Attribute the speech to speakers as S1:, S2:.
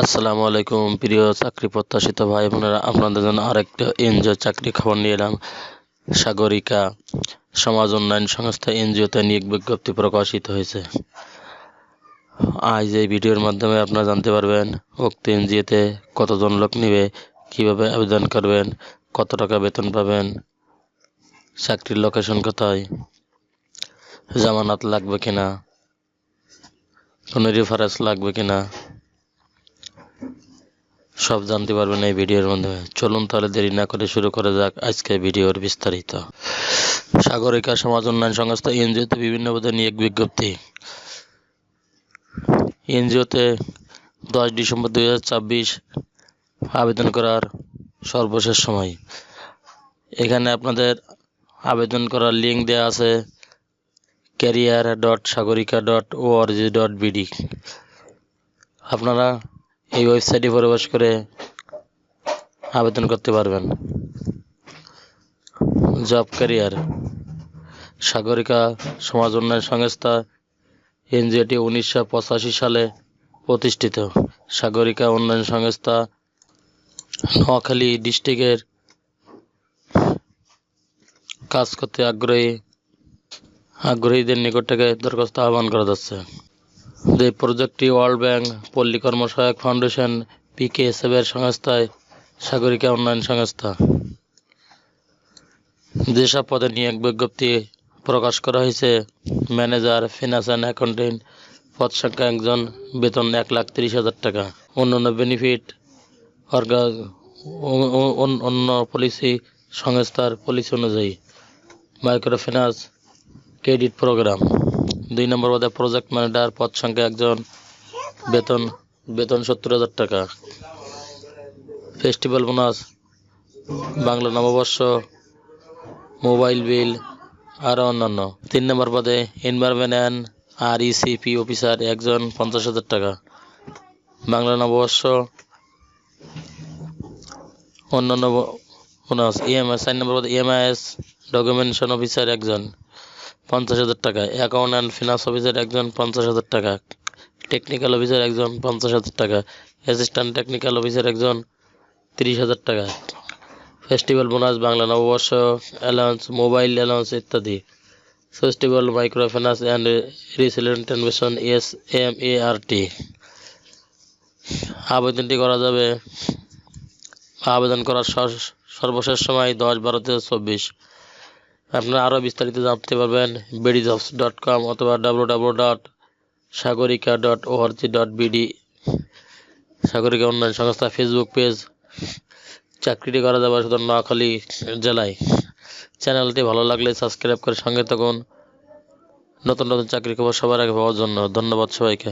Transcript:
S1: আসসালামু আলাইকুম, প্রিয় চাকরি প্রত্যাশিত ভাই বোনেরা, আপনাদের জন্য আরেকটা এনজিও চাকরি খবর নিয়ে এলাম। সাগরিকা সমাজ উন্নয়ন সংস্থা এনজিওতে নিয়োগ বিজ্ঞপ্তি প্রকাশিত হয়েছে। আজ এই ভিডিওর মাধ্যমে আপনারা জানতে পারবেন, উক্ত এনজিওতে কতজন লোক নেবে, কীভাবে আবেদন করবেন, কত টাকা বেতন পাবেন, চাকরির লোকেশন কোথায়, জামানত লাগবে কিনা, কোনো রেফারেন্স লাগবে কিনা সব জানতে পারবেন এই ভিডিওর মাধ্যমে। চলুন তাহলে দেরি না করে শুরু করা যাক আজকে ভিডিওর বিস্তারিত। সাগরিকা সমাজ উন্নয়ন সংস্থা এনজিওতে বিভিন্ন পদে নিয়োগ বিজ্ঞপ্তি। এনজিওতে দশ ডিসেম্বর দুই হাজার ছাব্বিশ আবেদন করার সর্বশেষ সময়। এখানে আপনাদের আবেদন করার লিঙ্ক দেওয়া আছে career dot Sagarika dot ORG dot BD আপনারা এই ওয়েবসাইটে প্রবেশ করে আবেদন করতে পারবেন। জব ক্যারিয়ার সাগরিকা সমাজ উন্নয়ন সংস্থা, এনজিওটি উনিশশো পঁচাশি সালে প্রতিষ্ঠিত। সাগরিকা উন্নয়ন সংস্থা, নোয়াখালী ডিস্ট্রিক্টের কাজ করতে আগ্রহী, আগ্রহীদের নিকট থেকে দরখাস্ত আহ্বান করা যাচ্ছে। যে প্রজেক্টটি ওয়ার্ল্ড ব্যাংক, পল্লী কর্মসহায়ক ফাউন্ডেশন, পিকেএসএফ এর সংস্থায় সাগরিকা উন্নয়ন সংস্থা। যেসব পদে নিয়োগ বিজ্ঞপ্তি প্রকাশ করা হয়েছে, ম্যানেজার, ফিনান্স অ্যান্ড অ্যাকাউন্টেন্ট পদ সংখ্যা একজন, বেতন এক লাখ তিরিশ হাজার টাকা। অন্যান্য বেনিফিট অন্য পলিসি সংস্থার পলিসি অনুযায়ী মাইক্রো ফিন্যান্স ক্রেডিট প্রোগ্রাম। দুই নম্বর পদে প্রজেক্ট ম্যানেজার পদ সংখ্যা একজন, বেতন বেতন সত্তর হাজার টাকা। ফেস্টিভ্যাল বোনাস বাংলা নববর্ষ মোবাইল বিল আরও অন্যান্য। তিন নম্বর পদে environment and R ECP officer একজন, পঞ্চাশ হাজার টাকা। বাংলা নববর্ষ, অন্যান্য বোনাস ইএমআই চার নম্বর পদে ইএমআইএস ডকুমেন্টেশন অফিসার একজন। পঞ্চাশ হাজার টাকা। অ্যাকাউন্ট অ্যান্ড ফিনান্স অফিসার একজন পঞ্চাশ হাজার টাকা। টেকনিক্যাল অফিসার একজন পঞ্চাশ হাজার টাকা। অ্যাসিস্ট্যান্ট টেকনিক্যাল অফিসার একজন তিরিশ হাজার টাকা। ফেস্টিভ্যাল বোনাস বাংলা নববর্ষ অ্যালাউন্স মোবাইল অ্যালাউন্স ইত্যাদি। Festival micro finance and resilient innovation S M A R T আবেদনটি করা যাবে। আবেদন করার সর- সর্বশেষ সময় দশ বারো থেকে চব্বিশ। আপনারা আরও বিস্তারিত জানতে পারবেন বেডিজবস ডট কম অথবা W W dot Sagarika dot ORG dot BD Sagarika উন্নয়ন সংস্থা ফেসবুক পেজ চাকরিটি করা যাবে শুধু নোয়াখালী জেলায়। চ্যানেলটি ভালো লাগলে সাবস্ক্রাইব করে সঙ্গে থাকুন। নতুন নতুন চাকরি খবর সবার আগে পাওয়ার জন্য ধন্যবাদ সবাইকে।